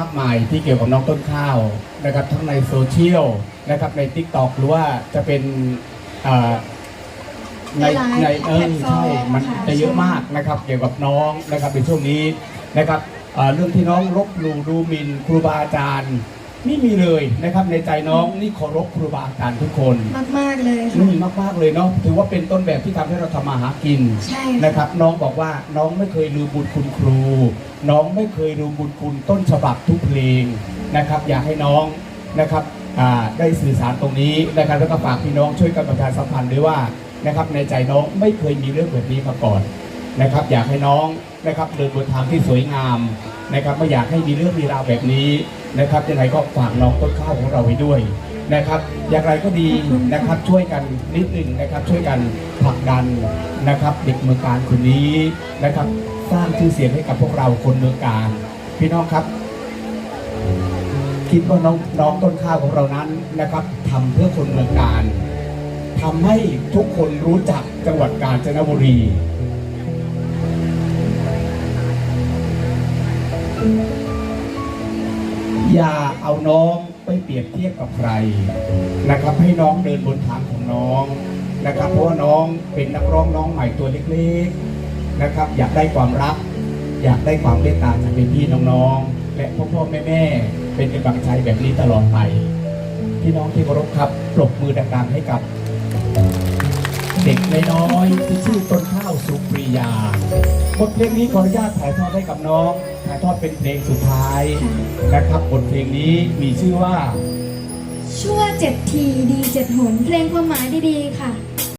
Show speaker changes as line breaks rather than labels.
มากมายที่เกี่ยวกับน้องต้นข้าวนะครับทั้งในโซเชียลนะครับใน t ิ k t o k หรือว่าจะเป็นอ่าใน
ใน
ใน
ไลฟ์
เออ
แพลตฟอร์ม
ใช่มัน
ค่ะ
จะเยอะ
ใช่
มากนะครับ เกี่ยวกับน้องนะครับในช่วงนี้นะครับอ่าเรื่องที่น้องลบหลู่ดูหมิ่นครูบาอาจารย์ ไม่มีเลยนะครับในใจน้องนี่เคารพครูบาอาจารย์ทุกคน
มากมากๆเลย
อื
ค่ะ
มมากๆเลยเนาะถือว่าเป็นต้นแบบที่ทำให้เราทำมาหากิน
ใช่
นะครับ น้องบอกว่าน้องไม่เคยลืมบุญคุณครู น้องไม่เคยลืมบุญคุณต้นฉบับทุกเพลงนะครับ อยากให้น้องนะครับอ่าได้สื่อสารตรงนี้นะครับแล้วก็ฝากพี่น้องช่วยกันประชาสัมพันธ์ด้วยว่านะครับในใจน้องไม่เคยมีเรื่องแบบนี้มาก่อน นะครับอยากให้น้องนะครับเดินบนทางที่สวยงามนะครับไม่อยากให้มีเรื่องมีราวแบบนี้นะครับยังไงก็ฝากน้องต้นข้าวของเราไว้ด้วย นะครับ อย่างไรก็ดีนะครับช่วยกันนิดหนึ่งนะครับ ช่วยกันผลักดันนะครับเด็กเมืองการคนนี้นะครับ สร้างชื่อเสียงให้กับพวกเราคนเมืองการ พี่น้องครับ คิดว่าน้องน้องต้นข้าวของเรานั้นนะครับทำเพื่อคนเมืองการทำให้ทุกคนรู้จักจังหวัดกาญจนบุรีอย่าเอาน้อง ไปเปรียบเทียบกับใครนะครับ ให้น้องเดินบนทางของน้องนะครับ เพราะว่าน้องเป็นนักร้องน้องใหม่ตัวเล็กๆนะครับ อยากได้ความรัก อยากได้ความเมตตาจากพี่ๆน้องๆและพ่อพ่อแม่แม่ๆเป็นกำลังใจแบบนี้ตลอดไปพี่น้องที่เคารพครับปรบมือดังๆให้กับ เด็กน้อยๆที่ชื่อ ทเพลงนี้ขออนุญาตถ่ายทอดให้กับน้อง ถ่ายทอดเป็นเพลงสุดท้ายนะครับบทเพลงนี้มีชื่อว่า
ชั่วเจ็ดทีดีเจ็ดหนเพลงความหมายดีๆค่ะ